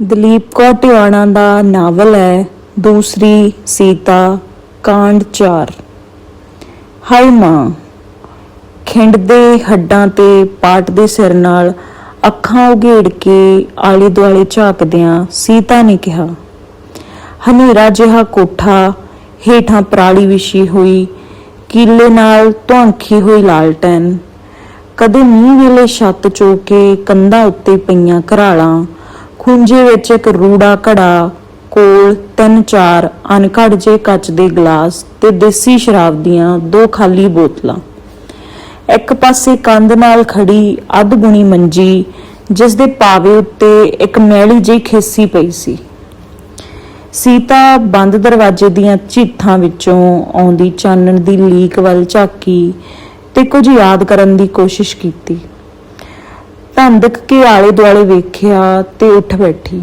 ਦਲੀਪ ਕੌਰ ਟਿਵਾਣਾ ਦਾ ਨਾਵਲ ਹੈ, ਦੂਸਰੀ ਸੀਤਾ, ਕਾਂਡ 4 ਹਾਈ ਮਾਂ ਖਿੰਡ ਦੇ ਹੱਡਾਂ ਤੇ ਪਾਟ ਦੇ ਸਿਰ ਨਾਲ ਅੱਖਾਂ ਉਘੇੜ ਕੇ ਆਲੇ ਦੁਆਲੇ ਝਾਕਦਿਆਂ ਸੀਤਾ ਨੇ ਕਿਹਾ, ਹਨੇਰਾ ਜਿਹਾ ਕੋਠਾ ਹੇਠਾਂ ਪਰਾਲੀ ਵਿਛੀ ਹੋਈ, ਕੀਲੇ ਨਾਲ ਧੌਂਖੀ ਹੋਈ ਲਾਲਟੈਨ। ਕਦੇ ਮੀਂਹ ਵੇਲੇ ਛੱਤ ਚੋ ਕੇ ਕੰਧਾਂ ਉੱਤੇ ਪਈਆਂ ਘਰਾਲਾਂ ਖੁੰਝੇ ਵਿੱਚ ਇੱਕ ਰੂੜਾ ਘੜਾ, ਕੋਲ ਤਿੰਨ ਚਾਰ ਅਨਕੜ ਜੇ ਕੱਚ ਦੇ ਗਲਾਸ ਤੇ ਦੇਸੀ ਸ਼ਰਾਬ ਦੀਆਂ ਦੋ ਖਾਲੀ ਬੋਤਲਾਂ। ਇੱਕ ਪਾਸੇ ਕੰਧ ਨਾਲ ਖੜੀ ਅੱਧ ਬੁਣੀ ਮੰਜੀ, ਜਿਸ ਦੇ ਪਾਵੇ ਉੱਤੇ ਇੱਕ ਮੈਲੀ ਜਿਹੀ ਖੇਸੀ ਪਈ ਸੀ। ਸੀਤਾ ਬੰਦ ਦਰਵਾਜ਼ੇ ਦੀਆਂ ਝੀਠਾਂ ਵਿੱਚੋਂ ਆਉਂਦੀ ਚਾਨਣ ਦੀ ਲੀਕ ਵੱਲ ਝਾਕੀ ਤੇ ਕੁਝ ਯਾਦ ਕਰਨ ਦੀ ਕੋਸ਼ਿਸ਼ ਕੀਤੀ। ਧੰਦਕ ਕੇ ਆਲੇ ਦੁਆਲੇ ਵੇਖਿਆ ਤੇ ਉੱਠ ਬੈਠੀ।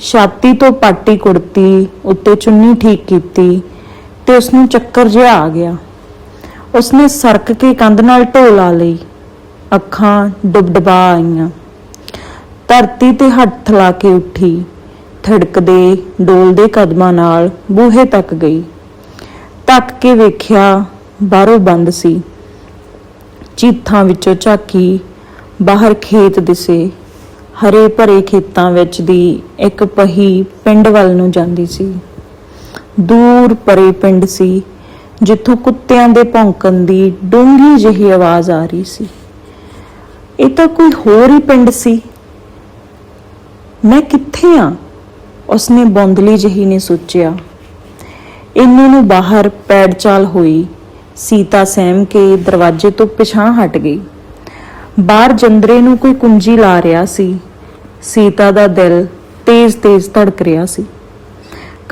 ਛਾਤੀ ਤੋਂ ਪਾਟੀ ਕੁੜਤੀ, ਉੱਤੇ ਚੁੰਨੀ ਠੀਕ ਕੀਤੀ ਤੇ ਉਸ ਨੂੰ ਚੱਕਰ ਜਿਹਾ ਆ ਗਿਆ। ਉਸਨੇ ਸਰਕ ਕੇ ਕੰਧ ਨਾਲ ਢੋ ਲਾ ਲਈ। ਅੱਖਾਂ ਡੁਬਡਬਾ ਆਈਆਂ। ਧਰਤੀ ਤੇ ਹੱਥ ਲਾ ਕੇ ਉੱਠੀ। ਥੜਕਦੇ, ਡੋਲਦੇ ਕਦਮਾਂ ਨਾਲ ਬੂਹੇ ਤੱਕ ਗਈ। ਤੱਕ ਕੇ ਵੇਖਿਆ ਬਾਹਰੋਂ ਬੰਦ ਸੀ। ਚੀਥਾਂ ਵਿੱਚੋਂ ਝਾਕੀ ਬਾਹਰ ਖੇਤ ਦਿਸੇ, ਹਰੇ ਭਰੇ ਖੇਤਾਂ ਵਿੱਚ ਦੀ ਇੱਕ ਪਹੀ ਪਿੰਡ ਵੱਲ ਨੂੰ ਜਾਂਦੀ ਸੀ। ਦੂਰ ਪਰੇ ਪਿੰਡ ਸੀ, ਜਿੱਥੋਂ ਕੁੱਤਿਆਂ ਦੇ ਭੌਂਕਣ ਦੀ ਡੂੰਘੀ ਜਿਹੀ ਆਵਾਜ਼ ਆ ਰਹੀ ਸੀ। ਇਹ ਤਾਂ ਕੋਈ ਹੋਰ ਹੀ ਪਿੰਡ ਸੀ। ਮੈਂ ਕਿੱਥੇ ਆ? ਉਸਨੇ ਬੌਂਦਲੀ ਜਿਹੀ ਨੇ ਸੋਚਿਆ। ਇੰਨੇ ਨੂੰ ਬਾਹਰ ਪੈੜ ਚਾਲ ਹੋਈ, ਸੀਤਾ ਸਹਿਮ ਕੇ ਦਰਵਾਜ਼ੇ ਤੋਂ ਪਿਛਾਂ ਹਟ ਗਈ। ਬਾਹਰ ਜੰਦਰੇ ਨੂੰ ਕੋਈ ਕੁੰਜੀ ਲਾ ਰਿਹਾ ਸੀ। ਸੀਤਾ ਦਾ ਦਿਲ ਤੇਜ਼-ਤੇਜ਼ ਧੜਕ ਰਿਹਾ ਸੀ।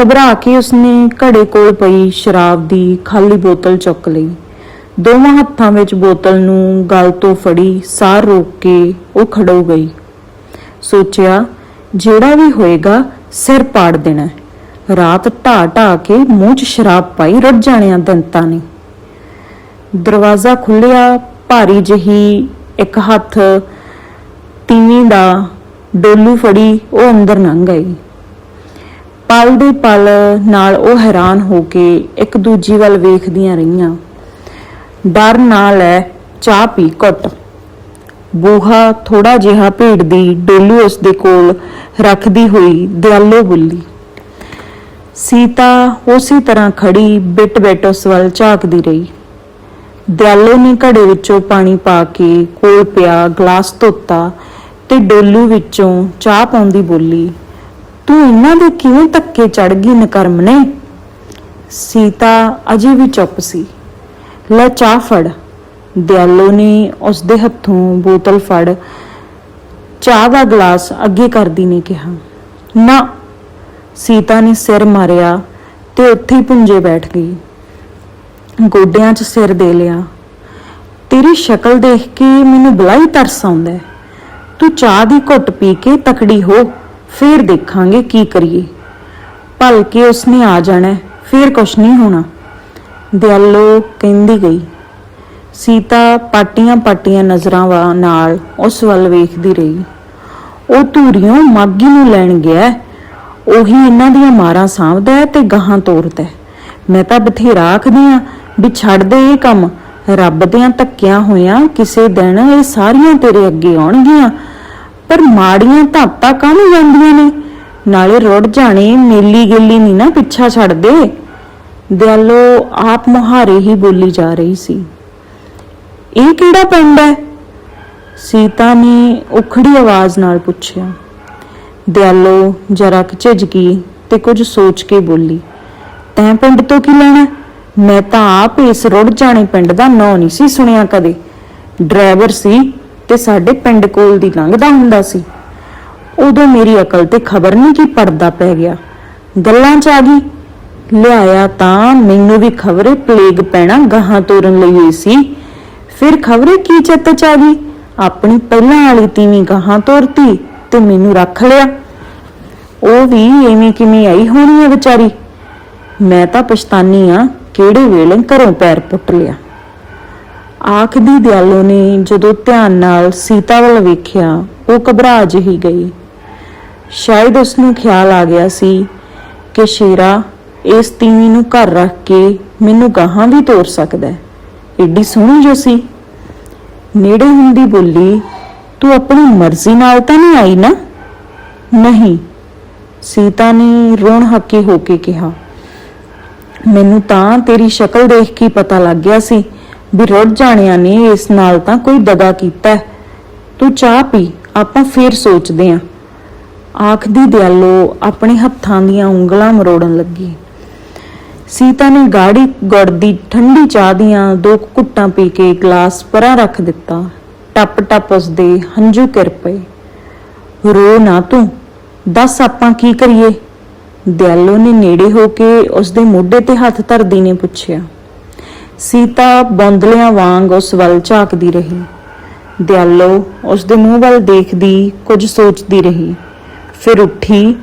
ਘਬਰਾ ਕੇ ਉਸਨੇ ਘੜੇ ਕੋਲ ਪਈ ਸ਼ਰਾਬ ਦੀ ਖਾਲੀ ਬੋਤਲ ਚੁੱਕ ਲਈ। ਦੋਵਾਂ ਹੱਥਾਂ ਵਿੱਚ ਬੋਤਲ ਨੂੰ ਗਲ ਤੋਂ ਫੜੀ ਸਾਹ ਰੋਕ ਕੇ ਉਹ ਖੜੋ ਗਈ। ਸੋਚਿਆ, ਜਿਹੜਾ ਵੀ ਹੋਏਗਾ, ਸਿਰ ਪਾੜ ਦੇਣਾ ਰਾਤ ਢਾ ਢਾ ਕੇ ਮੂੰਹ 'ਚ ਸ਼ਰਾਬ ਪਾਈ ਰੁੱਝ ਜਾਣਿਆਂ ਦੰਤਾਂ ਨੇ। ਦਰਵਾਜ਼ਾ ਖੁੱਲਿਆ ਭਾਰੀ ਜਹੀ ਇੱਕ ਹੱਥ ਤੀਵੀਂ ਦਾ ਡੋਲੂ ਫੜੀ, ਉਹ ਅੰਦਰ ਲੰਘ ਗਈ। ਪਲ ਦੇ ਪਲ ਨਾਲ ਉਹ ਹੈਰਾਨ ਹੋ ਕੇ ਇੱਕ ਦੂਜੀ ਵੱਲ ਵੇਖਦੀਆਂ ਰਹੀਆਂ। ਡਰ ਨਾਲ ਹੈ ਚਾਹ ਪੀ ਘੁੱਟ। ਬੂਹਾ ਥੋੜਾ ਜਿਹਾ ਭੇੜਦੀ ਡੋਲੂ ਉਸ ਦੇ ਕੋਲ ਰੱਖਦੀ ਹੋਈ ਦਿਆਲੋ ਬੁੱਲੀ। ਸੀਤਾ ਉਸੇ ਤਰ੍ਹਾਂ ਖੜੀ ਬਿਟ ਬਿਟ ਉਸ ਵੱਲ ਝਾਕਦੀ ਰਹੀ। ਦਿਆਲੋ ਨੇ ਘੜੇ ਵਿੱਚੋਂ ਪਾਣੀ ਪਾ ਕੇ ਕੋਲ ਪਿਆ, ਗਲਾਸ ਧੋਤਾ ਤੇ ਡੋਲੂ ਵਿੱਚੋਂ ਚਾਹ ਪਾਉਂਦੀ ਬੋਲੀ, ਤੂੰ ਇਹਨਾਂ ਦੇ ਕਿਵੇਂ ਧੱਕੇ ਚੜ ਗਈ, ਨਕਰਮ ਨੇ ਸੀਤਾ ਅਜੇ ਵੀ ਚੁੱਪ ਸੀ। ਲੈ ਚਾਹ ਫੜ। ਦਿਆਲੋ ਨੇ ਉਸ ਦੇ ਹੱਥੋਂ ਬੋਤਲ ਫੜ, ਚਾਹ ਦਾ ਗਲਾਸ ਅੱਗੇ ਕਰਦੀ ਨੇ ਕਿਹਾ, ਨਾ। ਸੀਤਾ ਨੇ ਸਿਰ ਮਾਰਿਆ ਤੇ ਉੱਥੇ ਹੀ ਪੁੰਜੇ ਬੈਠ ਗਈ। ਗੋਡਿਆਂ 'ਚ ਸਿਰ ਦੇ ਲਿਆ ਤੇਰੀ ਸ਼ਕਲ ਦੇਖ ਕੇ ਮੈਨੂੰ ਬਲਾਈ ਤਰਸ ਆਉਂਦਾ ਹੈ। ਤੂੰ ਚਾਹ ਦੀ ਘੁੱਟ ਪੀ ਕੇ ਤਕੜੀ ਹੋ ਫੇਰ ਦੇਖਾਂਗੇ ਕੀ ਕਰੀਏ ਭਲ ਕੇ ਉਸਨੇ ਆ ਜਾਣਾ ਹੈ, ਫੇਰ ਕੁਛ ਨਹੀਂ ਹੋਣਾ ਦਿਆਲੋ ਕਹਿੰਦੀ ਗਈ ਸੀਤਾ ਪਾਟੀਆਂ ਪਾਟੀਆਂ ਨਜ਼ਰਾਂ ਵਾ- ਨਾਲ ਉਸ ਵੱਲ ਵੇਖਦੀ ਰਹੀ ਉਹ ਧੂਰੀਓਂ ਮਾਗੀ ਨੂੰ ਲੈਣ ਗਿਆ ਹੈ। ਉਹੀ ਇਹਨਾਂ ਦੀਆਂ ਮਾਰਾਂ ਸਾਂਭਦਾ ਹੈ ਤੇ ਗਾਹਾਂ ਤੋਰਦਾ ਹੈ। ਮੈਂ ਤਾਂ ਬਥੇਰਾ ਆਖਦੀ ਆ ਵੀ ਛੱਡ ਦੇ ਇਹ ਕੰਮ। ਰੱਬ ਦੀਆਂ ਧੱਕਿਆਂ ਹੋਇਆਂ ਕਿਸੇ ਦਿਨ ਇਹ ਸਾਰੀਆਂ ਤੇਰੇ ਅੱਗੇ ਆਉਣਗੀਆਂ। ਪਰ ਮਾੜੀਆਂ ਧਾਤਾਂ ਕਾਹਨੂੰ ਜਾਂਦੀਆਂ ਨੇ? ਨਾਲੇ ਰੁੜ ਜਾਣੇ, ਮੇਲੀ ਗਿੱਲੀ ਨਹੀਂ ਨਾ ਪਿੱਛਾ ਛੱਡ ਦੇ। ਦਿਆਲੋ, ਆਪ ਮੁਹਾਰੇ ਹੀ ਬੋਲੀ ਜਾ ਰਹੀ ਸੀ। ਇਹ ਕਿਹੜਾ ਪਿੰਡ ਹੈ? ਸੀਤਾ ਨੇ ਉਖੜੀ ਆਵਾਜ਼ ਨਾਲ ਪੁੱਛਿਆ। ਦਿਆਲੋ, ਜਰਾ ਕੁ ਝਿਜਕੀ ਤੇ ਕੁਝ ਸੋਚ ਕੇ ਬੋਲੀ, ਤੈਂ ਪਿੰਡ ਤੋਂ ਕੀ ਲੈਣਾ? ਮੈਂ ਤਾਂ ਆਪ ਇਸ ਰੁੜ ਜਾਣੇ ਪਿੰਡ ਦਾ ਨਾਂ ਨਹੀਂ ਸੀ ਸੁਣਿਆ ਕਦੇ। ਡਰਾਈਵਰ ਸੀ ਤੇ ਸਾਡੇ ਪਿੰਡ ਕੋਲ ਦੀ ਲੰਘਦਾ ਹੁੰਦਾ ਸੀ। ਉਦੋਂ ਮੇਰੀ ਅਕਲ ਤੇ ਖਬਰ ਨਹੀਂ ਕਿ ਪਰਦਾ ਪੈ ਗਿਆ। ਗੱਲਾਂ 'ਚ ਆ ਗਈ। ਲਿਆਇਆ ਤਾਂ ਮੈਨੂੰ ਵੀ ਖਬਰੇ ਪਲੇਗ ਪੈਣਾ ਗਾਹਾਂ ਤੋਰਨ ਲਈ ਹੋਈ ਸੀ। ਫਿਰ ਖਬਰੇ ਕੀ ਚਿੱਤ 'ਚ ਆ ਗਈ? ਆਪਣੀ ਪਹਿਲਾਂ ਵਾਲੀ ਤੀਵੀਂ ਗਾਹਾਂ ਤੋਰਤੀ ਤੇ ਮੈਨੂੰ ਰੱਖ ਲਿਆ। ਉਹ ਵੀ ਐਵੇਂ ਕਿਵੇਂ ਆਈ ਹੋਣੀ ਹੈ ਵਿਚਾਰੀ। ਮੈਂ ਤਾਂ ਪਛਤਾਨੀ ਆ ਕਿਹੜੇ ਵੇਲੇ ਘਰੋਂ ਪੈਰ ਪੁੱਟ ਲਿਆ? ਆਖਦੀ ਦਿਆਲੋ ਨੇ ਜਦੋਂ ਧਿਆਨ ਨਾਲ ਸੀਤਾ ਵੱਲ ਵੇਖਿਆ, ਉਹ ਘਬਰਾ ਜਿਹੀ ਗਈ। ਸ਼ਾਇਦ ਉਸ ਨੂੰ ਖਿਆਲ ਆ ਗਿਆ ਸੀ ਕਿ ਸ਼ੇਰਾ ਇਸ ਤੀਵੀ ਨੂੰ ਘਰ ਰੱਖ ਕੇ ਮੈਨੂੰ ਗਾਹਾਂ ਵੀ ਤੋਰ ਸਕਦਾ ਹੈ। ਏਡੀ ਸੋਹਣੀ ਜੋ ਸੀ ਨੇੜੇ ਹੁੰਦੀ ਬੋਲੀ, ਤੂੰ ਆਪਣੀ ਮਰਜ਼ੀ ਨਾਲ ਤਾਂ ਨਹੀਂ ਆਈ ਨਾ? ਨਹੀਂ, ਸੀਤਾ ਨੇ ਰੋਣ ਹੱਕੀ ਹੋ ਕੇ ਕਿਹਾ। ਮੈਨੂੰ ਤਾਂ ਤੇਰੀ ਸ਼ਕਲ ਦੇਖ ਕੇ ਹੀ ਪਤਾ ਲੱਗ ਗਿਆ ਸੀ ਵੀ ਰੁੱਝ ਜਾਣਿਆਂ ਨੇ ਇਸ ਨਾਲ ਤਾਂ ਕੋਈ ਦਗਾ ਕੀਤਾ। ਹੈ। ਤੂੰ ਚਾਹ ਪੀ, ਆਪਾਂ ਫੇਰ ਸੋਚਦੇ ਆਂ। ਆਖਦੀ ਦਿਆਲੋ ਆਪਣੇ ਹੱਥਾਂ ਦੀਆਂ ਉਂਗਲਾਂ ਮਰੋੜਨ ਲੱਗੀ। ਸੀਤਾ ਨੇ ਗਾੜੀ ਗੁੜ ਦੀ ਠੰਡੀ ਚਾਹ ਦੀਆਂ ਦੋ ਕੁ ਘੁੱਟਾਂ ਪੀ ਕੇ ਗਲਾਸ ਪਰਾਂ ਰੱਖ ਦਿੱਤਾ। ਟੱਪ ਟੱਪ ਉਸਦੇ ਹੰਝੂ ਕਿਰ ਪਏ। ਰੋ ਨਾ ਤੂੰ, ਦੱਸ ਆਪਾਂ ਕੀ ਕਰੀਏ? ਦਿਆਲੋ ਨੇ ਨੇੜੇ ਹੋ ਕੇ ਉਸਦੇ ਮੋਢੇ ਤੇ ਹੱਥ ਧਰਦੀ ਨੇ ਪੁੱਛਿਆ, ਸੀਤਾ ਬੌਂਦਲਿਆਂ ਵਾਂਗ ਉਸ ਵੱਲ ਝਾਕਦੀ ਰਹੀ। ਦਿਆਲੋ ਉਸਦੇ ਮੂੰਹ ਵੱਲ ਦੇਖਦੀ ਕੁਝ ਸੋਚਦੀ ਰਹੀ, ਫਿਰ ਉੱਠੀ,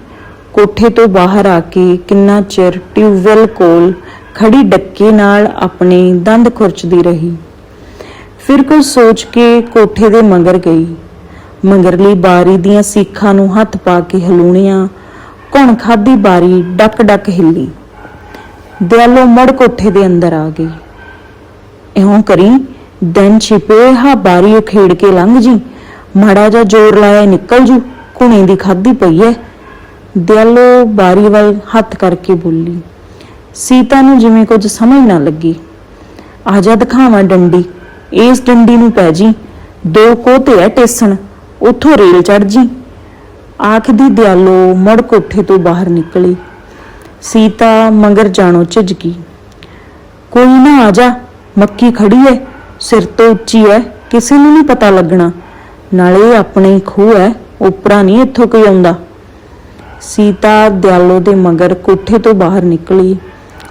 ਕੋਠੇ ਤੋਂ ਬਾਹਰ ਆ ਕੇ ਕਿੰਨਾ ਚਿਰ ਟਿਊਬਵੈਲ ਕੋਲ ਖੜੀ ਡੱਕੇ ਨਾਲ ਆਪਣੇ ਦੰਦ ਖੁਰਚਦੀ ਰਹੀ। ਫਿਰ ਕੁਝ ਸੋਚ ਕੇ ਕੋਠੇ ਦੇ ਮਗਰ ਗਈ। ਮਗਰਲੀ ਬਾਰੀ ਦੀਆਂ ਸੀਖਾਂ ਨੂੰ ਹੱਥ ਪਾ ਕੇ ਹਲੂਣੀਆਂ ਘੁਣ ਖਾਦੀ ਬਾਰੀ, ਡੱਕ ਡੱਕ ਹਿੱਲੀ। ਦਿਆਲੋ ਮੜ ਕੋਠੇ ਦੇ ਅੰਦਰ ਆ ਗਈ। ਇਉਂ ਕਰੀ, ਦਿਨ ਛਿਪੇ, ਹਾ ਬਾਰੀ ਉਖੇੜ ਕੇ ਲੰਘ ਜੀ। ਮਾੜਾ ਜਾ ਜ਼ੋਰ ਲਾਇਆ ਨਿਕਲ ਜੂ, ਘੁਣੇ ਦੀ ਖਾਦੀ ਪਈ ਐ। ਦਿਆਲੋ ਬਾਰੀ ਵੱਲ ਹੱਥ ਕਰਕੇ ਬੋਲੀ, ਸੀਤਾ ਨੂੰ ਜਿਵੇਂ ਕੁਝ ਸਮਝ ਨਾ ਲੱਗੀ। ਆ ਜਾ ਦਿਖਾਵਾਂ ਡੰਡੀ, ਇਸ ਡੰਡੀ ਨੂੰ ਪੈ ਜੀ। ਦੋ ਕੋਤੇ ਐ ਟੇਸਣ, ਉਥੋਂ ਰੇਲ ਚੜ ਜੀ। ਆਖਦੀ ਦਿਆਲੋ ਮੜ ਕੋਠੇ ਤੋਂ ਬਾਹਰ ਨਿਕਲੀ। ਸੀਤਾ ਮੰਗਰ ਜਾਣੋ ਝਿਜਕੀ ਕੋਈ ਨਾ ਆ ਜਾ, ਮੱਕੀ ਖੜੀ ਐ, ਸਿਰ ਤੋਂ ਉੱਚੀ ਐ, ਕਿਸੇ ਨੂੰ ਨਹੀਂ ਪਤਾ ਲੱਗਣਾ। ਨਾਲੇ ਆਪਣੇ ਖੂਹ ਐ, ਉਪਰਾ ਨਹੀਂ ਇੱਥੋਂ ਕੋਈ ਆਉਂਦਾ। ਸੀਤਾ ਦਿਆਲੋ ਦੇ ਮਗਰ ਕੋਠੇ ਤੋਂ ਬਾਹਰ ਨਿਕਲੀ।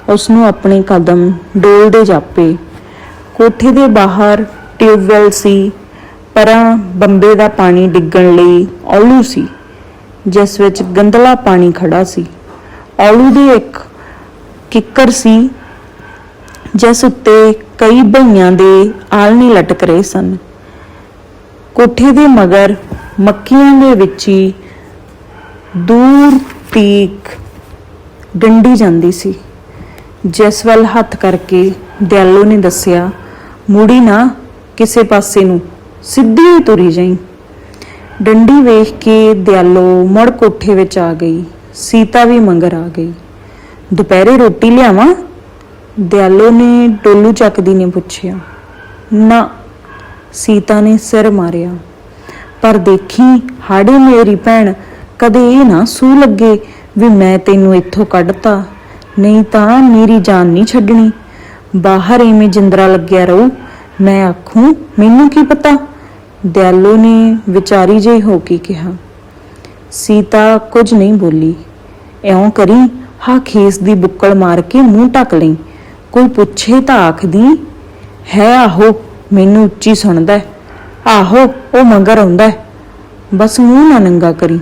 ਉਸ ਨੂੰ ਆਪਣੇ ਕਦਮ ਡੋਲਦੇ ਜਾਪੇ। ਕੋਠੇ ਦੇ ਬਾਹਰ ਟਿਊਬਵੈਲ ਸੀ, ਪਰਾਂ ਬੰਬੇ ਦਾ ਪਾਣੀ ਡਿੱਗਣ ਲਈ ਔਲੂ ਸੀ। ਜਿਸ ਵਿੱਚ ਗੰਦਲਾ ਪਾਣੀ ਖੜਾ ਸੀ। ਔਲੂ ਦੀ ਇੱਕ ਕਿੱਕਰ ਸੀ, ਜਿਸ ਉੱਤੇ ਕਈ ਭਈਆਂ ਦੇ ਆਲਣੇ ਲਟਕ ਰਹੇ ਸਨ। ਕੋਠੇ ਦੇ ਮਗਰ ਮੱਕੀਆਂ ਦੇ ਵਿੱਚ ਹੀ ਦੂਰ ਤੀਕ ਡੰਡੀ ਜਾਂਦੀ ਸੀ, ਜਿਸ ਵੱਲ ਹੱਥ ਕਰਕੇ ਦਿਆਲੋ ਨੇ ਦੱਸਿਆ, ਮੁੜੀ ਨਾ ਕਿਸੇ ਪਾਸੇ ਨੂੰ ਸਿੱਧੀ ਤੁਰੀ ਜਾਈ। ਡੰਡੀ ਵੇਖ ਕੇ ਦਿਆਲੋ ਮੁੜ ਕੋਠੇ ਵਿੱਚ ਆ ਗਈ। ਸੀਤਾ ਵੀ ਮੰਗਰ ਆ ਗਈ। ਦੁਪਹਿਰੇ ਰੋਟੀ ਲਿਆਵਾਂ? ਦਿਆਲੋ ਨੇ ਡੋਲੂ ਚੱਕਦੀ ਨੇ ਪੁੱਛਿਆ। ਨਾ, ਸੀਤਾ ਨੇ ਸਿਰ ਮਾਰਿਆ। ਪਰ ਦੇਖੀ, ਹਾੜੇ ਮੇਰੀ ਭੈਣ ਕਦੇ ਇਹ ਨਾ ਸੂ ਲੱਗੇ ਵੀ ਮੈਂ ਤੈਨੂੰ ਇੱਥੋਂ ਕੱਢਤਾ। ਨਹੀਂ ਤਾਂ ਮੇਰੀ ਜਾਨ ਨਹੀਂ ਛੱਡਣੀ। ਬਾਹਰ ਐਵੇਂ ਜਿੰਦਰਾ ਲੱਗਿਆ ਰਹੂ। ਮੈਂ ਆਖੂ, ਮੈਨੂੰ ਕੀ ਪਤਾ? ਦਿਆਲੋ ਨੇ ਵਿਚਾਰੀ ਜਿਹੀ ਹੋ ਕੇ ਕਿਹਾ, ਸੀਤਾ, ਕੁਝ ਨਹੀਂ ਬੋਲੀ। ਇਉਂ ਕਰੀ ਹਾ ਖੇਸ ਦੀ ਬੁੱਕਲ ਮਾਰ ਕੇ ਮੂੰਹ ਢੱਕ ਲਈ। ਕੋਈ ਪੁੱਛੇ ਤਾਂ ਆਖਦੀ, ਹੈ ਆਹੋ, ਮੈਨੂੰ ਉੱਚੀ ਸੁਣਦਾ ਆਹੋ, ਉਹ ਮਗਰ ਆਉਂਦਾ ਬਸ ਮੂੰਹ ਨਾ ਨੰਗਾ ਕਰੀ।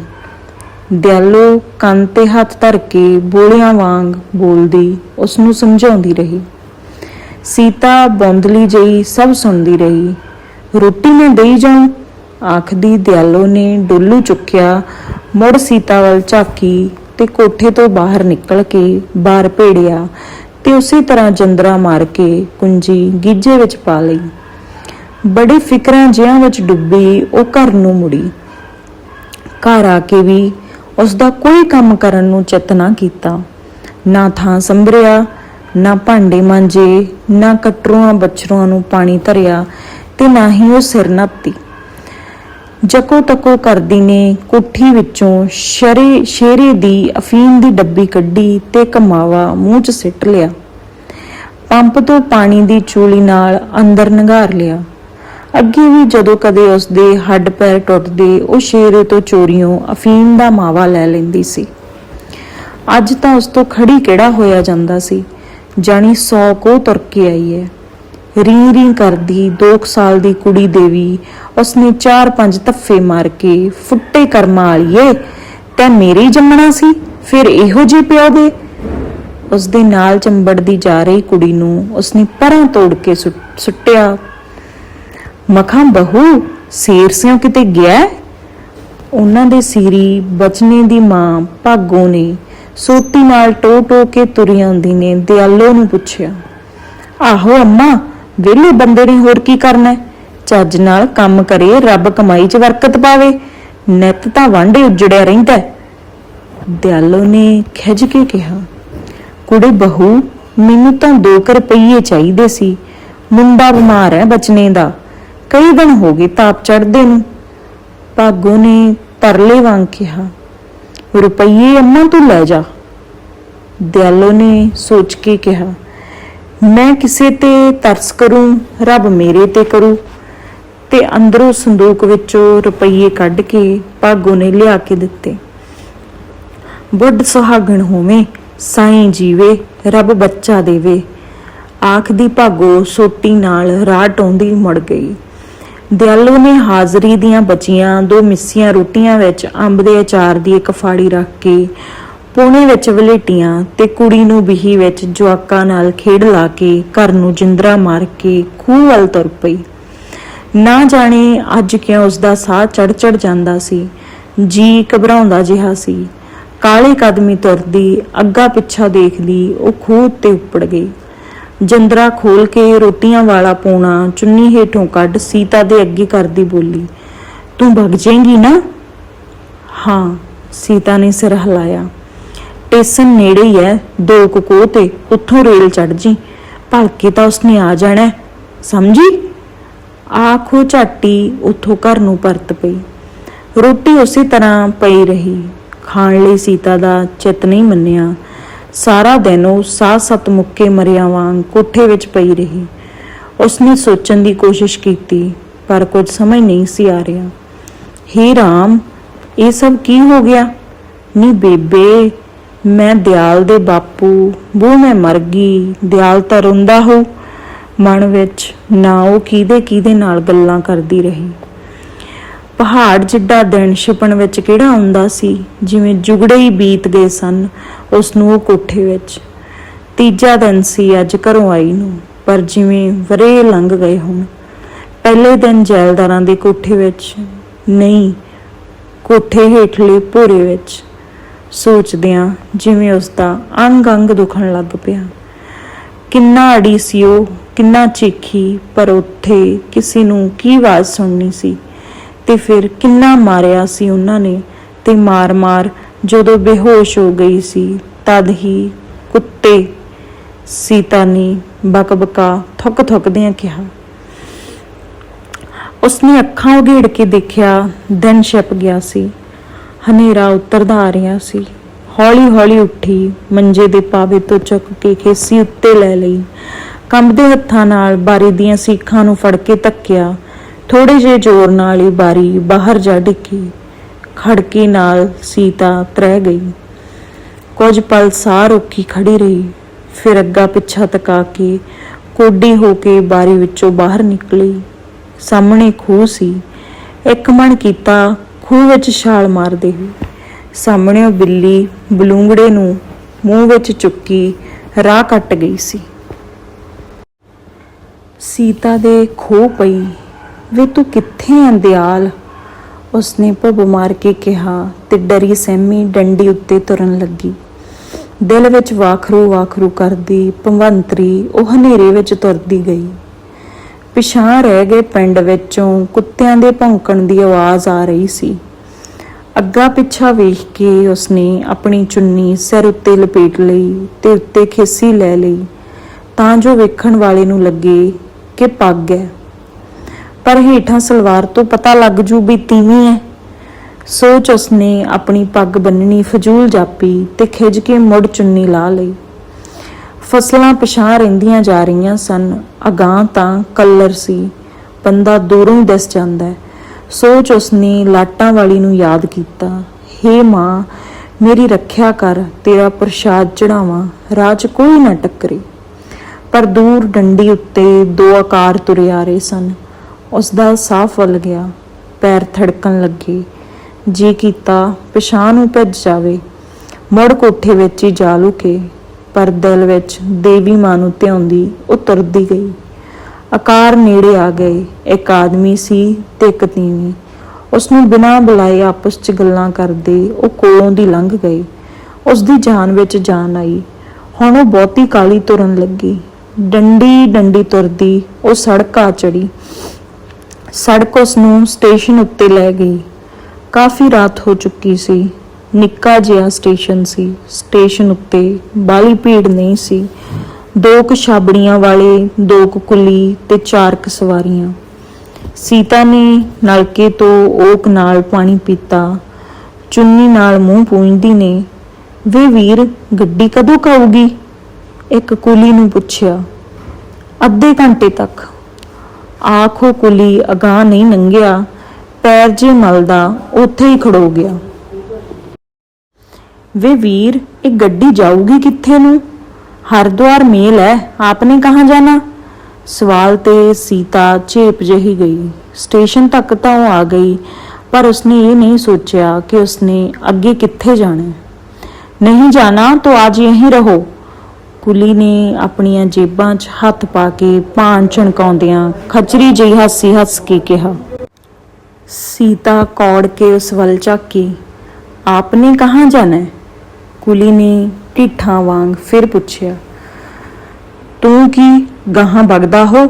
ਦਿਆਲੋ ਕੰਨ ਤੇ ਹੱਥ ਧਰ ਕੇ ਬੋਲਿਆਂ ਵਾਂਗ ਬੋਲਦੀ ਉਸ ਨੂੰ ਸਮਝਾਉਂਦੀ ਰਹੀ। ਸੀਤਾ ਬੌਂਦਲੀ ਜਈ ਸਭ ਸੁਣਦੀ ਰਹੀ। ਰੋਟੀ ਮੈਂ ਦੇਈ ਜਾਉਂ ਆਖਦੀ ਦਿਆਲੋ ਨੇ ਡੋਲੂ ਚੁੱਕਿਆ, ਮੁੜ ਸੀਤਾ ਵੱਲ ਝਾਕੀ ਤੇ ਕੋਠੇ ਤੋਂ ਬਾਹਰ ਨਿਕਲ ਕੇ ਬਾਹਰ ਭੇੜਿਆ ਤੇ ਉਸੇ ਤਰ੍ਹਾਂ ਜੰਦਰਾ ਮਾਰ ਕੇ ਕੁੰਜੀ ਗੀਜੇ ਵਿੱਚ ਪਾ ਲਈ। ਬੜੇ ਫਿਕਰਾਂ ਜਿਹਾਂ ਵਿੱਚ ਡੁੱਬੀ ਉਹ ਘਰ ਨੂੰ ਮੁੜੀ। ਘਰ ਆ ਕੇ ਵੀ ਉਸ ਦਾ ਕੋਈ ਕੰਮ ਕਰਨ ਨੂੰ ਚਿੱਤ ਨਾ ਕੀਤਾ। ਨਾ ਥਾਂ ਸੰਭਰਿਆ, ਨਾ ਭਾਂਡੇ ਮਾਂਜੇ, ਨਾ ਕਟਰੂਆਂ ਬੱਚਰੂਆਂ ਨੂੰ ਪਾਣੀ ਧਰਿਆ ਤੇ ਨਾ ਹੀ ਉਹ ਸਿਰ ਨੱਪਤੀ ਜਕੋ ਤਕੋ ਕਰਦੀ ਨੇ ਕੋਠੀ ਵਿੱਚੋਂ ਸ਼ਰੇ, ਸ਼ੇਰੇ ਦੀ ਅਫੀਮ ਦੀ ਡੱਬੀ ਕੱਢੀ ਤੇ ਕਮਾਵਾ ਮੂੰਹ 'ਚ ਸਿੱਟ ਲਿਆ। ਪੰਪ ਤੋਂ ਪਾਣੀ ਦੀ ਚੂਲੀ ਨਾਲ ਅੰਦਰ ਨਗਾਰ ਲਿਆ। ਅੱਗੇ ਵੀ ਜਦੋਂ ਕਦੇ ਉਸ ਦੇ ਹੱਡ ਪੈਰ ਟੁੱਟਦੇ, ਉਹ ਸ਼ੇਰੇ ਤੋਂ ਚੋਰੀਓਂ ਅਫੀਮ ਦਾ ਮਾਵਾ ਲੈ ਲੈਂਦੀ ਸੀ। ਅੱਜ ਤਾਂ ਉਸ ਤੋਂ ਖੜੀ ਕਿਹੜਾ ਹੋਇਆ ਜਾਂਦਾ ਸੀ? ਜਾਣੀ 100 ਕੋ ਤੁਰ ਕੇ ਆਈ ਹੈ। ਰੀ ਰੀ ਕਰਦੀ 2 ਸਾਲ ਦੀ ਕੁੜੀ ਦੇਵੀ, ਉਸਨੇ 4-5 ਧੱਫੇ ਮਾਰ ਕੇ ਫੁੱਟੇ ਕਰਮਾਂ ਵਾਲੀਏ, ਤੈ ਮੇਰੇ ਜੰਮਣਾ ਸੀ, ਫਿਰ ਇਹੋ ਜਿਹੇ ਪਿਓ ਦੇ। ਉਸ ਦੇ ਨਾਲ ਚੰਬੜਦੀ ਜਾ ਰਹੀ ਕੁੜੀ ਨੂੰ ਉਸਨੇ ਪਰਾਂ ਤੋੜ ਕੇ ਸੁੱਟ- ਸੁੱਟਿਆ। ਮਖਾਂ, ਬਹੂ ਸੇਰ ਸਿਓ ਕਿਤੇ ਗਿਆ? ਉਹਨਾਂ ਦੇ ਸੀਰੀ ਬਚਨੇ ਦੀ ਮਾਂ ਭਾਗੋ ਨੇ ਸੋਤੀ ਨਾਲ ਟੋ ਟੋ ਕੇ ਤੁਰੀ ਆਉਂਦੀ ਨੇ, ਦਿਆਲੋ ਨੂੰ ਪੁੱਛਿਆ। ਆਹੋ, ਅੰਮਾ ਵਿਹਲੇ ਬੰਦੇ ਨੇ ਹੋਰ ਕੀ ਕਰਨਾ ਚੱਜ ਨਾਲ ਕੰਮ ਕਰੇ, ਰੱਬ ਕਮਾਈ 'ਚ ਬਰਕਤ ਪਾਵੇ। ਨਿੱਤ ਤਾਂ ਵਾਂਡੇ ਉੱਜੜਿਆ ਰਹਿੰਦਾ ਦਿਆਲੋ ਨੇ ਖਿੱਚ ਕੇ ਕਿਹਾ, ਕੁੜੇ ਬਹੂ, ਮੈਨੂੰ ਤਾਂ 2 ਰੁਪਈਏ ਚਾਹੀਦੇ ਸੀ। ਮੁੰਡਾ ਬਿਮਾਰ ਹੈ ਬਚਨੇ ਦਾ। ਕਈ ਦਿਨ ਹੋ ਗਏ ਤਾਪ ਚੜਦੇ ਨੂੰ। ਭਾਗੋ ਨੇ ਤਰਲੇ ਵਾਂਗ ਕਿਹਾ, ਰੁਪਈਏ ਅੰਮਾ ਤੂੰ ਲੈ ਜਾ। ਦਿਆਲੋ ਨੇ ਸੋਚ ਕੇ ਕਿਹਾ ਮੈਂ ਕਿਸੇ ਤੇ ਤਰਸ ਕਰੂੰ, ਰੱਬ ਮੇਰੇ ਤੇ ਕਰੂ। ਤੇ ਅੰਦਰੋਂ ਸੰਦੂਕ ਵਿੱਚੋਂ ਰੁਪਈਏ ਕੱਢ ਕੇ ਭਾਗੋ ਨੇ ਲਿਆ ਕੇ ਦਿੱਤੇ। ਬੁੱਢ ਸੁਹਾਗਣ ਹੋਵੇ, ਸਾਈਂ ਜੀਵੇ, ਰੱਬ ਬੱਚਾ ਦੇਵੇ। ਆਖਦੀ ਭਾਗੋ, ਸੋਟੀ ਨਾਲ ਰਾਹ ਟੋਂਦੀ ਮੁੜ ਗਈ। ਦਿਆਲੂ ਨੇ ਹਾਜ਼ਰੀ ਦੀਆਂ ਬਚੀਆਂ, ਦੋ ਮਿੱਸੀਆਂ ਰੋਟੀਆਂ ਵਿੱਚ ਅੰਬ ਦੇ ਅਚਾਰ ਦੀ ਇੱਕ ਫਾੜੀ ਰੱਖ ਕੇ ਪੂਣੇ ਵਿੱਚ ਵਲੇਟੀਆਂ ਤੇ ਕੁੜੀ ਨੂੰ ਬਿਹੀ ਵਿੱਚ ਜਵਾਕਾਂ ਨਾਲ ਖੇਡ ਲਾ ਕੇ ਘਰ ਨੂੰ ਜਿੰਦਰਾ ਮਾਰ ਕੇ ਖੂਹ ਵੱਲ ਤੁਰ ਪਈ। ਨਾ ਜਾਣੇ ਅੱਜ ਕਿਉਂ ਉਸ ਦਾ ਸਾਹ ਚੜ ਚੜ ਜਾਂਦਾ ਸੀ। ਜੀ ਘਬਰਾਉਂਦਾ ਜਿਹਾ ਸੀ। ਕਾਲੇ ਕਦਮੀ ਤੁਰਦੀ, ਅੱਗਾ ਪਿੱਛਾ ਦੇਖਦੀ, ਉਹ ਖੂਹ ਤੇ ਉੱਪੜ ਗਈ। ਜਿੰਦਰਾ ਖੋਲ ਕੇ ਰੋਟੀਆਂ ਵਾਲਾ ਪੂਣਾ ਚੁੰਨੀ ਹੇਠੋਂ ਕੱਢ ਸੀਤਾ ਦੇ ਅੱਗੇ ਕਰਦੀ ਬੋਲੀ, ਤੂੰ ਭੱਗ ਜਾਏਂਗੀ ਨਾ? ਹਾਂ, ਸੀਤਾ ਨੇ ਸਿਰ ਹਿਲਾਇਆ। ਸਟੇਸਨ ਨੇੜੇ ਹੀ ਹੈ। ਦੋ ਕੋਹ ਤੇ ਉੱਥੋਂ ਰੇਲ ਚੜ ਜੀ। ਭਲਕੇ ਤਾਂ ਉਸਨੇ ਆ ਜਾਣਾ ਸਮਝੀ? ਆਖੋ ਝਾਟੀ ਉੱਥੋਂ ਘਰ ਨੂੰ ਪਰਤ ਪਈ। ਰੋਟੀ ਉਸੇ ਤਰ੍ਹਾਂ ਪਈ ਰਹੀ। ਖਾਣ ਲਈ ਸੀਤਾ ਦਾ ਚਿੱਤ ਨਹੀਂ ਮੰਨਿਆ। ਸਾਰਾ ਦਿਨ ਉਹ ਸਾਹ ਸਤ ਮੁੱਕੇ ਮਰਿਆ ਵਾਂਗ ਕੋਠੇ ਵਿੱਚ ਪਈ ਰਹੀ। ਉਸਨੇ ਸੋਚਣ ਦੀ ਕੋਸ਼ਿਸ਼ ਕੀਤੀ, ਪਰ ਕੁਝ ਸਮਝ ਨਹੀਂ ਸੀ ਆ ਰਿਹਾ। ਹੇ ਰਾਮ, ਇਹ ਸਭ ਕੀ ਹੋ ਗਿਆ? ਨੀ ਬੇਬੇ ਮੈਂ ਦਿਆਲ ਦੇ ਬਾਪੂ, ਬੂ ਮੈਂ ਮਰ ਗਈ ਦਿਆਲ ਤਾਂ ਰੋਂਦਾ ਹੋ। ਮਨ ਵਿੱਚ ਨਾ ਉਹ ਕਿਹਦੇ ਕਿਹਦੇ ਨਾਲ ਗੱਲਾਂ ਕਰਦੀ ਰਹੀ। ਪਹਾੜ ਜਿੱਡਾ ਦਿਨ ਛਿਪਣ ਵਿੱਚ ਕਿਹੜਾ ਆਉਂਦਾ ਸੀ, ਜਿਵੇਂ ਜੁਗੜੇ ਹੀ ਬੀਤ ਗਏ ਸਨ ਉਸ ਨੂੰ ਉਹ ਕੋਠੇ ਵਿੱਚ। ਤੀਜਾ ਦਿਨ ਸੀ ਅੱਜ ਘਰੋਂ ਆਈ ਨੂੰ, ਪਰ ਜਿਵੇਂ ਵਰੇ ਲੰਘ ਗਏ ਹੋਣ। ਪਹਿਲੇ ਦਿਨ ਜੈਲਦਾਰਾਂ ਦੇ ਕੋਠੇ ਵਿੱਚ, ਨਹੀਂ, ਕੋਠੇ ਹੇਠਲੇ ਭੋਰੇ ਵਿੱਚ। ਸੋਚਦਿਆਂ ਜਿਵੇਂ ਉਸ ਦਾ ਅੰਗ ਅੰਗ ਦੁਖਣ ਲੱਗ ਪਿਆ। ਕਿੰਨਾ ਅੜੀ ਸੀ ਉਹ, ਕਿੰਨਾ ਚੀਖੀ, ਪਰ ਉੱਥੇ ਕਿਸੇ ਨੂੰ ਕੀ ਆਵਾਜ਼ ਸੁਣਨੀ ਸੀ? ਤੇ ਫਿਰ ਕਿੰਨਾ ਮਾਰਿਆ ਸੀ ਉਹਨਾਂ ਨੇ ਤੇ ਮਾਰ-ਮਾਰ ਜਦੋਂ ਬੇਹੋਸ਼ ਹੋ ਗਈ ਸੀ, ਤਦ ਹੀ ਕੁੱਤੇ ਸੀਤਾ ਨੇ ਬਕਬਕਾ ਥੁੱਕ ਥੁੱਕਦਿਆਂ ਕਿਹਾ। ਉਸਨੇ ਅੱਖਾਂ ਉਘੇੜ ਕੇ ਦੇਖਿਆ, ਦਿਨ ਛਿਪ ਗਿਆ ਸੀ। ਹਨੇਰਾ ਉਤਰਦਾ ਆ ਰਿਹਾ ਸੀ। ਹੌਲੀ-ਹੌਲੀ ਉੱਠੀ, ਮੰਜੇ ਦੇ ਪਾਵੇ ਤੋਂ ਚੁੱਕ ਕੇ ਖੇਸੀ ਉੱਤੇ ਲੈ ਲਈ। ਕੰਬਦੇ ਹੱਥਾਂ ਨਾਲ ਬਾਰੀ ਦੀਆਂ ਸੀਖਾਂ ਨੂੰ ਫੜ ਕੇ ਧੱਕਿਆ। ਥੋੜੇ ਜਿਹੇ ਜ਼ੋਰ ਨਾਲ ਹੀ ਬਾਰੀ ਬਾਹਰ ਜਾ ਡਿੱਗੀ। ਖੜਕੇ ਨਾਲ ਸੀਤਾ ਤਰਹਿ ਗਈ। ਕੁਝ ਪਲ ਸਾਹ ਰੋਕੀ ਖੜੀ ਰਹੀ। ਫਿਰ ਅੱਗਾ ਪਿੱਛਾ ਤਕਾ ਕੇ ਕੋਡੀ ਹੋ ਕੇ ਬਾਰੀ ਵਿੱਚੋਂ ਬਾਹਰ ਨਿਕਲੀ। ਸਾਹਮਣੇ ਖੂਹ ਸੀ। ਇੱਕ ਮਣ ਕੀਤਾ ਖੂਹ ਵਿੱਚ ਛਾਲ ਮਾਰਦੇ ਹੋਏ, ਸਾਹਮਣੇ ਉਹ ਬਿੱਲੀ ਬਲੂੰਗੜੇ ਨੂੰ ਮੂੰਹ ਵਿੱਚ ਚੁੱਕੀ ਰਾਹ ਕੱਟ ਗਈ ਸੀ। ਸੀਤਾ ਦੇ ਖੋ ਪਈ, ਵੇ ਤੂੰ ਕਿੱਥੇ ਆਂ ਦਿਆਲ? ਉਸਨੇ ਭਬ ਮਾਰ ਕੇ ਕਿਹਾ ਤੇ ਡਰੀ ਸਹਿਮੀ ਡੰਡੀ ਉੱਤੇ ਤੁਰਨ ਲੱਗੀ। ਦਿਲ ਵਿੱਚ ਵਾਖਰੂ ਵਾਖਰੂ ਕਰਦੀ ਭੰਵੰਤਰੀ ਉਹ ਹਨੇਰੇ ਵਿੱਚ ਤੁਰਦੀ ਗਈ। ਪਿਛਾਂ ਰਹਿ ਗਏ ਪਿੰਡ ਵਿੱਚੋਂ ਕੁੱਤਿਆਂ ਦੇ ਭੌਂਕਣ ਦੀ ਆਵਾਜ਼ ਆ ਰਹੀ ਸੀ। ਅੱਗਾ ਪਿੱਛਾ ਵੇਖ ਕੇ ਉਸਨੇ ਆਪਣੀ ਚੁੰਨੀ ਸਿਰ ਉੱਤੇ ਲਪੇਟ ਲਈ ਤੇ ਉੱਤੇ ਖੇਸੀ ਲੈ ਲਈ। ਤਾਂ ਜੋ ਵੇਖਣ ਵਾਲੇ ਨੂੰ ਲੱਗੇ ਕਿ ਪੱਗ ਹੈ। ਪਰ ਹੇਠਾਂ ਸਲਵਾਰ ਤੋਂ ਪਤਾ ਲੱਗ ਜੂ ਵੀ ਤੀਵੀਂ ਹੈ। ਸੋਚ ਉਸਨੇ ਆਪਣੀ ਪੱਗ ਬੰਨਣੀ ਫਜ਼ੂਲ ਜਾਪੀ ਤੇ ਖਿੱਚ ਕੇ ਮੁੜ ਚੁੰਨੀ ਲਾ ਲਈ। ਫਸਲਾਂ ਪਿਛਾਂ ਰਹਿੰਦੀਆਂ ਜਾ ਰਹੀਆਂ ਸਨ। ਅਗਾਂ ਤਾਂ ਕਲਰ ਸੀ। ਬੰਦਾ ਦੂਰੋਂ ਹੀ ਦਿਸ ਜਾਂਦਾ ਹੈ। ਸੋਚ ਉਸਨੇ ਲਾਟਾਂ ਵਾਲੀ ਨੂੰ ਯਾਦ ਕੀਤਾ। ਹੇ ਮਾਂ, ਮੇਰੀ ਰੱਖਿਆ ਕਰ, ਤੇਰਾ ਪ੍ਰਸ਼ਾਦ ਚੜਾਵਾਂ ਰਾਹ ਚ ਕੋਈ ਨਾ ਟੱਕਰੇ। ਪਰ ਦੂਰ ਡੰਡੀ ਉੱਤੇ ਦੋ ਆਕਾਰ ਤੁਰੇ ਆ ਰਹੇ ਸਨ। ਉਸ ਦਾ ਸਾਹ ਫੁੱਲ ਗਿਆ। ਪੈਰ ਥੜਕਣ ਲੱਗੇ। ਜੀ ਕੀਤਾ ਪਿਛਾਂ ਨੂੰ ਭੱਜ ਜਾਵੇ। ਮੁੜ ਕੋਠੇ ਵਿੱਚ ਹੀ ਜਾ ਲੁਕੇ। ਪਰ ਦਿਲ ਵਿੱਚ ਦੇਵੀ ਮਾਂ ਨੂੰ ਧਿਆਉਂਦੀ ਉਹ ਤੁਰਦੀ ਗਈ। ਆਕਾਰ ਨੇੜੇ ਆ ਗਏ। ਇੱਕ ਆਦਮੀ ਸੀ ਤੇ ਇੱਕ ਤੀਵੀਂ। ਉਸ ਨੂੰ ਬਿਨਾਂ ਬੁਲਾਏ ਆਪਸ 'ਚ ਗੱਲਾਂ ਕਰਦੇ ਉਹ ਕੋਲੋਂ ਦੀ ਲੰਘ ਗਏ ਉਸ ਦੀ ਜਾਨ ਵਿੱਚ ਜਾਨ ਆਈ। ਹੁਣ ਉਹ ਬਹੁਤੀ ਕਾਲੀ ਤੁਰਨ ਲੱਗੀ। ਡੰਡੀ ਡੰਡੀ ਤੁਰਦੀ ਉਹ ਸੜਕ ਆ ਚੜੀ। ਸੜਕ ਉਸ ਨੂੰ ਸਟੇਸ਼ਨ ਉੱਤੇ ਲੈ ਗਈ। ਕਾਫੀ ਰਾਤ ਹੋ ਚੁੱਕੀ ਸੀ। ਨਿੱਕਾ ਜਿਹਾ ਸਟੇਸ਼ਨ ਸੀ। ਸਟੇਸ਼ਨ ਉੱਤੇ ਬਾਲੀ ਭੀੜ ਨਹੀਂ ਸੀ। ਦੋ ਕੁ ਛਾਬੜੀਆਂ ਵਾਲੇ, ਦੋ ਕੁ ਕੁਲੀ ਤੇ ਚਾਰ ਕੁ ਸਵਾਰੀਆਂ। ਸੀਤਾ ਨੇ ਨਲਕੇ ਤੋਂ ਓਕ ਨਾਲ ਪਾਣੀ ਪੀਤਾ। ਚੁੰਨੀ ਨਾਲ ਮੂੰਹ ਪੂੰਝਦੀ ਨੇ, ਵੇ ਵੀਰ, ਗੱਡੀ ਕਦੋਂ ਕਾਊਗੀ ਇੱਕ ਕੁਲੀ ਨੂੰ ਪੁੱਛਿਆ। ਅੱਧੇ ਘੰਟੇ ਤੱਕ। ਆਖੋ ਕੁਲੀ ਅਗਾਹ ਨਹੀਂ ਲੰਘਿਆ ਪੈਰ ਜੇ ਮਲਦਾ, ਉੱਥੇ ਹੀ ਖੜੋ ਗਿਆ। ਵੇ ਵੀਰ, ਇਹ ਗੱਡੀ ਜਾਊਗੀ ਕਿੱਥੇ ਨੂੰ? ਹਰਿਦੁਆਰ ਮੇਲ ਹੈ, ਆਪਨੇ ਕਹਾਂ ਜਾਣਾ? ਸਵਾਲ ਤੇ ਸੀਤਾ ਝੇਪ ਜਿਹੀ ਗਈ। ਸਟੇਸ਼ਨ ਤੱਕ ਤਾਂ ਉਹ ਆ ਗਈ, ਪਰ ਉਸਨੇ ਇਹ ਨਹੀਂ ਸੋਚਿਆ ਕਿ ਉਸਨੇ ਅੱਗੇ ਕਿੱਥੇ ਜਾਣਾ ਨਹੀਂ ਜਾਣਾ ਤਾਂ ਅੱਜ ਯਹੀਂ ਰਹੋ। ਕੁਲੀ ਨੇ ਆਪਣੀਆਂ ਜੇਬਾਂ 'ਚ ਹੱਥ ਪਾ ਕੇ ਪਾਨ ਛਣਕਾਉਂਦਿਆਂ ਖਚਰੀ ਜਿਹੀ ਹਾਸੀ ਹੱਸ ਕੇ ਕਿਹਾ, ਸੀਤਾ ਕੌੜ ਕੇ ਉਸ ਵੱਲ ਝਾਕੀ, ਆਪਨੇ ਕਹਾਂ ਜਾਣਾ ਕੁਲੀ ਨੇ ਢਿੱਠਾਂ ਵਾਂਗ ਫਿਰ ਪੁੱਛਿਆ, ਤੂੰ ਕੀ ਗਾਹਾਂ ਵਗਦਾ ਹੋ?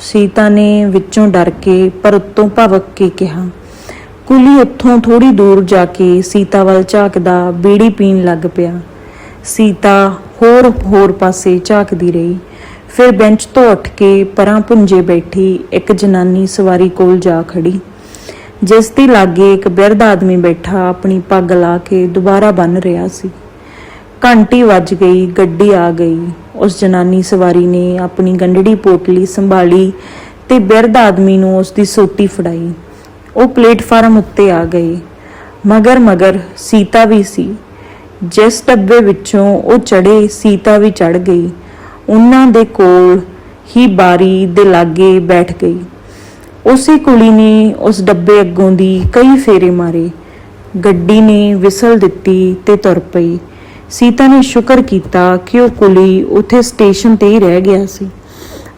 ਸੀਤਾ ਨੇ ਵਿੱਚੋਂ ਡਰ ਕੇ ਪਰ ਉੱਤੋਂ ਭਵਕ ਕੇ ਕਿਹਾ, ਕੁਲੀ ਉੱਥੋਂ ਥੋੜੀ ਦੂਰ ਜਾ ਕੇ ਸੀਤਾ ਵੱਲ ਝਾਕਦਾ ਬੀੜੀ ਪੀਣ ਲੱਗ ਪਿਆ। ਸੀਤਾ ਹੋਰ ਹੋਰ ਪਾਸੇ ਝਾਕਦੀ ਰਹੀ, ਫਿਰ ਬੈਂਚ ਤੋਂ ਉੱਠ ਕੇ ਪਰਾਂ ਪੁੰਜੇ ਬੈਠੀ ਇੱਕ ਜਨਾਨੀ ਸਵਾਰੀ ਕੋਲ ਜਾ ਖੜੀ ਜਿਸ ਦੀ ਲਾਗੇ ਇੱਕ ਬਿਰਧ ਆਦਮੀ ਬੈਠਾ ਆਪਣੀ ਪੱਗ ਲਾ ਕੇ ਦੁਬਾਰਾ ਬੰਨ ਰਿਹਾ ਸੀ। ਘੰਟੀ ਵੱਜ ਗਈ, ਗੱਡੀ ਆ ਗਈ। ਉਸ ਜਨਾਨੀ ਸਵਾਰੀ ਨੇ ਆਪਣੀ ਗੰਢੜੀ ਪੋਟਲੀ ਸੰਭਾਲੀ ਤੇ ਬਿਰਧ ਆਦਮੀ ਨੂੰ ਉਸ ਦੀ ਸੋਟੀ ਫੜਾਈ। ਉਹ ਪਲੇਟਫਾਰਮ ਉੱਤੇ ਆ ਗਏ। ਮਗਰ ਮਗਰ ਸੀਤਾ ਵੀ ਸੀ। ਜਿਸ ਡੱਬੇ ਵਿੱਚੋਂ ਉਹ ਚੜੇ ਸੀਤਾ ਵੀ ਚੜ ਗਈ। ਉਹਨਾਂ ਦੇ ਕੋਲ ਹੀ ਬਾਰੀ ਦੇ ਲਾਗੇ ਬੈਠ ਗਈ। ਉਸੇ ਕੁੜੀ ਨੇ ਉਸ ਡੱਬੇ ਅੱਗੋਂ ਦੀ ਕਈ ਫੇਰੇ ਮਾਰੇ। ਗੱਡੀ ਨੇ ਵਿਸਲ ਦਿੱਤੀ ਤੇ ਤੁਰ ਪਈ। ਸੀਤਾ ਨੇ ਸ਼ੁਕਰ ਕੀਤਾ ਕਿ ਉਹ ਕੁਲੀ ਉੱਥੇ ਸਟੇਸ਼ਨ ਤੇ ਹੀ ਰਹਿ ਗਿਆ ਸੀ।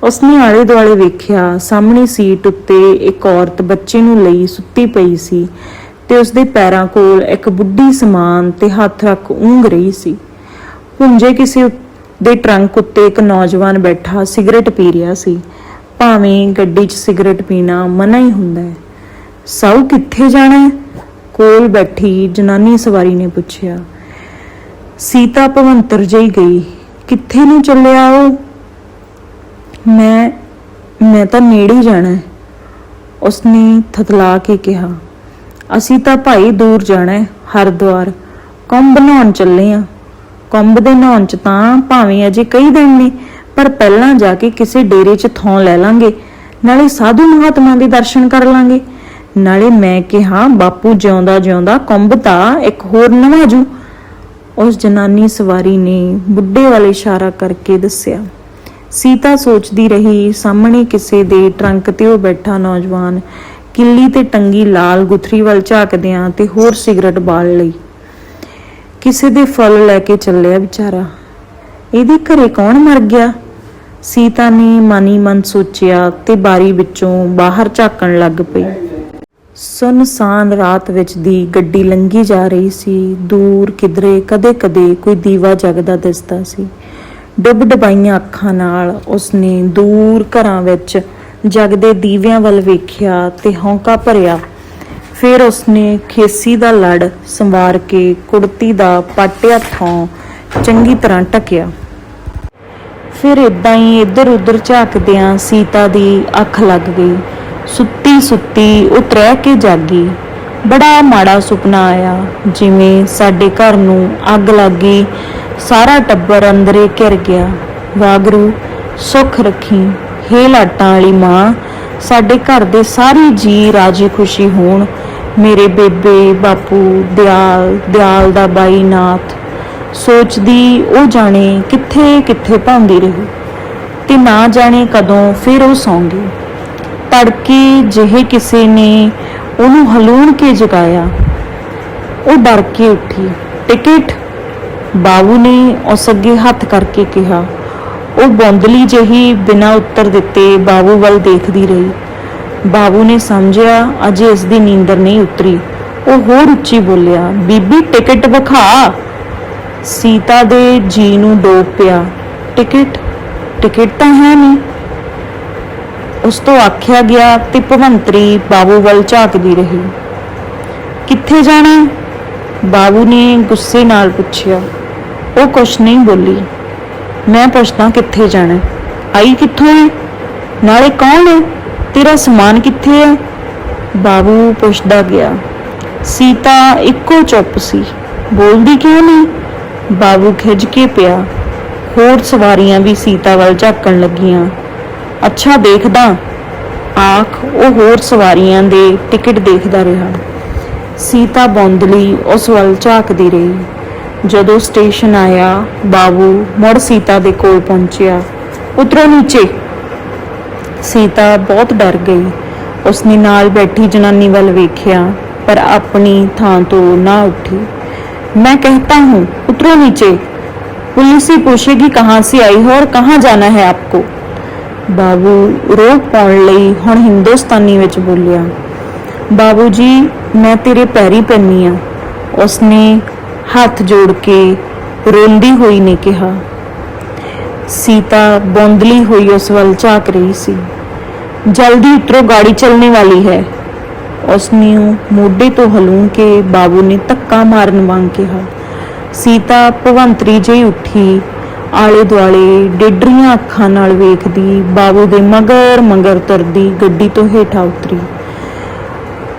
ਉਸਨੇ ਆਲੇ ਦੁਆਲੇ ਵੇਖਿਆ, ਸਾਹਮਣੀ ਸੀਟ ਉੱਤੇ ਇੱਕ ਔਰਤ ਬੱਚੇ ਨੂੰ ਲਈ ਸੁੱਤੀ ਪਈ ਸੀ ਤੇ ਉਸਦੇ ਪੈਰਾਂ ਕੋਲ ਇੱਕ ਬੁੱਢੀ ਸਮਾਨ ਤੇ ਹੱਥ ਰੱਖ ਉਂਘ ਰਹੀ ਸੀ। ਪੁੰਜੇ ਕਿਸੇ ਦੇ ਟਰੰਕ ਉੱਤੇ ਇੱਕ ਨੌਜਵਾਨ ਬੈਠਾ, ਸਿਗਰਟ ਪੀ ਰਿਹਾ ਸੀ। ਭਾਵੇਂ ਗੱਡੀ 'ਚ ਸਿਗਰਟ ਪੀਣਾ ਮਨਾ ਹੀ ਹੁੰਦਾ ਹੈ। ਸਾਊ ਕਿੱਥੇ ਜਾਣਾ ਹੈ? ਕੋਲ ਬੈਠੀ ਜਨਾਨੀ ਸਵਾਰੀ ਨੇ ਪੁੱਛਿਆ। ਸੀਤਾ ਭਵੰਤਰ ਜਈ ਗਈ, ਕਿੱਥੇ ਨੂੰ ਚੱਲਿਆ ਉਹ? ਮੈਂ ਮੈਂ ਤਾਂ ਨੇੜੇ ਜਾਣਾ ਹੈ, ਉਸਨੇ ਥਤਲਾ ਕੇ ਕਿਹਾ। ਅਸੀਂ ਤਾਂ ਭਾਈ ਦੂਰ ਜਾਣਾ ਹੈ, ਹਰਿਦੁਆਰ। ਕੁੰਭ ਨਹਾਉਣ ਚੱਲੇ ਆ ਕੁੰਭ ਦੇ ਨਹਾਉਣ ਚ ਤਾਂ ਭਾਵੇਂ ਅਜੇ ਕਈ ਦਿਨ ਨੇ ਪਰ ਪਹਿਲਾਂ ਜਾ ਕੇ ਕਿਸੇ ਡੇਰੇ 'ਚ ਥਾਂ ਲੈ ਲਾਂਗੇ, ਨਾਲੇ ਸਾਧੂ ਮਹਾਤਮਾ ਦੇ ਦਰਸ਼ਨ ਕਰ ਲਾਂਗੇ। ਨਾਲੇ ਮੈਂ ਕਿਹਾ, ਬਾਪੂ ਜਿਉਂਦਾ ਜਿਉਂਦਾ ਕੁੰਭ ਤਾਂ ਇੱਕ ਹੋਰ ਨਵਾਜੂ ਉਸ ਜਨਾਨੀ ਸਵਾਰੀ ਨੇ ਬੁੱਢੇ ਵਾਲੇ ਇਸ਼ਾਰਾ ਕਰਕੇ ਦੱਸਿਆ, ਸੀਤਾ ਸੋਚਦੀ ਰਹੀ, ਸਾਹਮਣੇ ਕਿਸੇ ਦੇ ਟਰੰਕ ਤੇ ਉਹ ਬੈਠਾ ਨੌਜਵਾਨ, ਕਿੱਲੀ ਤੇ ਟੰਗੀ ਲਾਲ ਗੁਥਰੀ ਵੱਲ ਝਾਕਦਿਆਂ ਤੇ ਹੋਰ ਸਿਗਰਟ ਬਾਲ ਲਈ। ਕਿਸੇ ਦੇ ਫਲ ਲੈ ਕੇ ਚੱਲਿਆ ਵਿਚਾਰਾ, ਇਹਦੇ ਘਰੇ ਕੌਣ ਮਰ ਗਿਆ? ਸੀਤਾ ਨੇ ਮਨੀ ਮਨ ਸੋਚਿਆ ਤੇ ਬਾਰੀ ਵਿੱਚੋਂ ਬਾਹਰ ਝਾਕਣ ਲੱਗ ਪਈ। ਸੁਨਸਾਨ ਰਾਤ ਵਿੱਚ ਦੀ ਗੱਡੀ ਲੰਘੀ ਜਾ ਰਹੀ ਸੀ। ਦੂਰ ਕਿਧਰੇ ਕਦੇ-ਕਦੇ ਕੋਈ ਦੀਵਾ ਜਗਦਾ ਦਿਸਦਾ ਸੀ। ਡੁੱਬ ਡਬਾਈਆਂ ਅੱਖਾਂ ਨਾਲ ਉਸਨੇ ਦੂਰ ਘਰਾਂ ਵਿੱਚ ਜਗਦੇ ਦੀਵਿਆਂ ਵੱਲ ਵੇਖਿਆ ਤੇ ਹੌਂਕਾ ਭਰਿਆ। ਫਿਰ ਉਸਨੇ ਖੇਸੀ ਦਾ ਲੜ ਸੰਵਾਰ ਕੇ ਕੁੜਤੀ ਦਾ ਪਾਟਿਆ ਥਾਂ ਚੰਗੀ ਤਰ੍ਹਾਂ ਟਕਿਆ ਫਿਰ ਇਦਾਂ ਹੀ ਇੱਧਰ ਉੱਧਰ ਝਾਕਦਿਆਂ ਸੀਤਾ ਦੀ ਅੱਖ ਲੱਗ ਗਈ। ਸੁੱਤੀ ਸੁੱਤੀ ਉਹ ਤਰਹਿ ਕੇ ਜਾਗੀ। ਬੜਾ ਮਾੜਾ ਸੁਪਨਾ ਆਇਆ, ਜਿਵੇਂ ਸਾਡੇ ਘਰ ਨੂੰ ਅੱਗ ਲੱਗੀ, ਸਾਰਾ ਟੱਬਰ ਅੰਦਰੇ ਘਿਰ ਗਿਆ। ਵਾਗਰੂ, ਸੁੱਖ ਰੱਖੀ, ਹੇ ਲਾਟਾਂ ਵਾਲੀ ਮਾਂ, ਸਾਡੇ ਘਰ ਦੇ ਸਾਰੇ ਜੀ ਰਾਜੀ ਖੁਸ਼ੀ ਹੋਣ। ਮੇਰੇ ਬੇਬੇ, ਬਾਪੂ, ਦਿਆਲ ਦਿਆਲ ਦਾ ਬਾਈ ਨਾਥ ਸੋਚਦੀ ਉਹ ਜਾਣੇ ਕਿੱਥੇ ਕਿੱਥੇ ਭਾਉਂਦੀ ਰਹੀ ਤੇ ਨਾ ਜਾਣੇ ਕਦੋਂ ਫਿਰ ਉਹ ਸੌਂ ਗਈ ਤੜਕੇ ਜਿਹੇ ਕਿਸੇ ਨੇ ਉਹਨੂੰ ਹਲੂਣ ਕੇ ਜਗਾਇਆ। ਉਹ ਡਰ ਕੇ ਉੱਠੀ। ਟਿਕਟ ਬਾਬੂ ਨੇ ਉਸ ਅੱਗੇ ਹੱਥ ਕਰਕੇ ਕਿਹਾ। ਉਹ ਬੌਂਦਲੀ ਜਿਹੀ ਬਿਨਾਂ ਉੱਤਰ ਦਿੱਤੇ ਬਾਬੂ ਵੱਲ ਦੇਖਦੀ ਰਹੀ। ਬਾਬੂ ਨੇ ਸਮਝਿਆ, ਅਜੇ ਇਸ ਦੀ ਨੀਂਦਰ ਨਹੀਂ ਉਤਰੀ। ਉਹ ਹੋਰ ਉੱਚੀ ਬੋਲਿਆ, ਬੀਬੀ, ਟਿਕਟ ਵਿਖਾ। ਸੀਤਾ ਦੇ ਜੀ ਨੂੰ ਡੋਬ ਪਿਆ। ਟਿਕਟ? ਟਿਕਟ ਤਾਂ ਹੈ ਨਹੀਂ। ਉਸ ਤੋਂ ਆਖਿਆ ਗਿਆ ਤੇ ਭਵੰਤਰੀ ਬਾਬੂ ਵੱਲ ਝਾਕਦੀ ਰਹੀ। ਕਿੱਥੇ ਜਾਣਾ? ਬਾਬੂ ਨੇ ਗੁੱਸੇ ਨਾਲ ਪੁੱਛਿਆ। ਉਹ ਕੁਛ ਨਹੀਂ ਬੋਲੀ। ਮੈਂ ਪੁੱਛਦਾ ਕਿੱਥੇ ਜਾਣਾ? ਆਈ ਕਿੱਥੋਂ ਹੈ? ਨਾਲੇ ਕੌਣ ਹੈ? ਤੇਰਾ ਸਮਾਨ ਕਿੱਥੇ ਹੈ? ਬਾਬੂ ਪੁੱਛਦਾ ਗਿਆ। ਸੀਤਾ ਇੱਕੋ ਚੁੱਪ ਸੀ। ਬੋਲਦੀ ਕਿਉਂ ਨਹੀਂ? ਬਾਬੂ ਖਿੱਝ ਕੇ ਪਿਆ। ਹੋਰ ਸਵਾਰੀਆਂ ਵੀ ਸੀਤਾ ਵੱਲ ਝਾਕਣ ਲੱਗੀਆਂ। ਅੱਛਾ ਦੇਖਦਾ, ਆਖ, ਉਹ ਹੋਰ ਸਵਾਰੀਆਂ ਦੇ ਟਿਕਟ ਦੇਖਦਾ ਰਿਹਾ। ਸੀਤਾ ਬੌਂਦਲੀ ਉਸ ਵੱਲ ਝਾਕਦੀ ਰਹੀ। ਜਦੋਂ ਸਟੇਸ਼ਨ ਆਇਆ ਬਾਬੂ ਮੁੜ ਸੀਤਾ ਦੇ ਕੋਲ ਪਹੁੰਚਿਆ। ਉਤਰੋ ਨੀਚੇ। ਸੀਤਾ ਬਹੁਤ ਡਰ ਗਈ। ਉਸਨੇ ਨਾਲ ਬੈਠੀ ਜਨਾਨੀ ਵੱਲ ਵੇਖਿਆ, ਪਰ ਆਪਣੀ ਥਾਂ ਤੋਂ ਨਾ ਉੱਠੀ। मैं कहता हूँ उतरो नीचे पुलिस ही पूछेगी कहाँ से आई हो और कहाँ जाना है आपको ਬਾਬੂ ਰੋਕ ਪਾਉਣ ਲਈ ਹੁਣ ਹਿੰਦੁਸਤਾਨੀ ਵਿੱਚ ਬੋਲਿਆ ਬਾਬੂ ਜੀ ਮੈਂ ਤੇਰੇ ਪੈਰੀ ਪੈਣੀ ਆ ਉਸਨੇ ਹੱਥ ਜੋੜ ਕੇ ਰੋਂਦੀ ਹੋਈ ਨੇ ਕਿਹਾ ਸੀਤਾ ਬੌਂਦਲੀ ਹੋਈ ਉਸ ਵੱਲ ਝਾਕ ਰਹੀ ਸੀ ਜਲਦੀ ਉਤਰੋ ਗਾੜੀ ਚੱਲਣੇ ਵਾਲੀ ਹੈ ਉਸਨੇ ਮੋਢੇ ਤੋਂ ਹਲੂੰ ਕੇ ਬਾਬੂ ਨੇ ਧੱਕਾ ਮਾਰਨ ਵਾਂਗ ਕਿਹਾ। ਸੀਤਾ ਭਵੰਤਰੀ ਜਿਹੀ ਉੱਠੀ, ਆਲੇ ਦੁਆਲੇ ਡੇਡਰੀਆਂ ਅੱਖਾਂ ਨਾਲ ਵੇਖਦੀ, ਬਾਬੂ ਦੇ ਮਗਰ ਮਗਰ ਤੁਰਦੀ ਗੱਡੀ ਤੋਂ ਹੇਠਾਂ ਉਤਰੀ।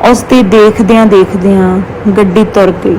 ਉਸ ਤੇ ਦੇਖਦਿਆਂ ਦੇਖਦਿਆਂ ਗੱਡੀ ਤੁਰ ਗਈ।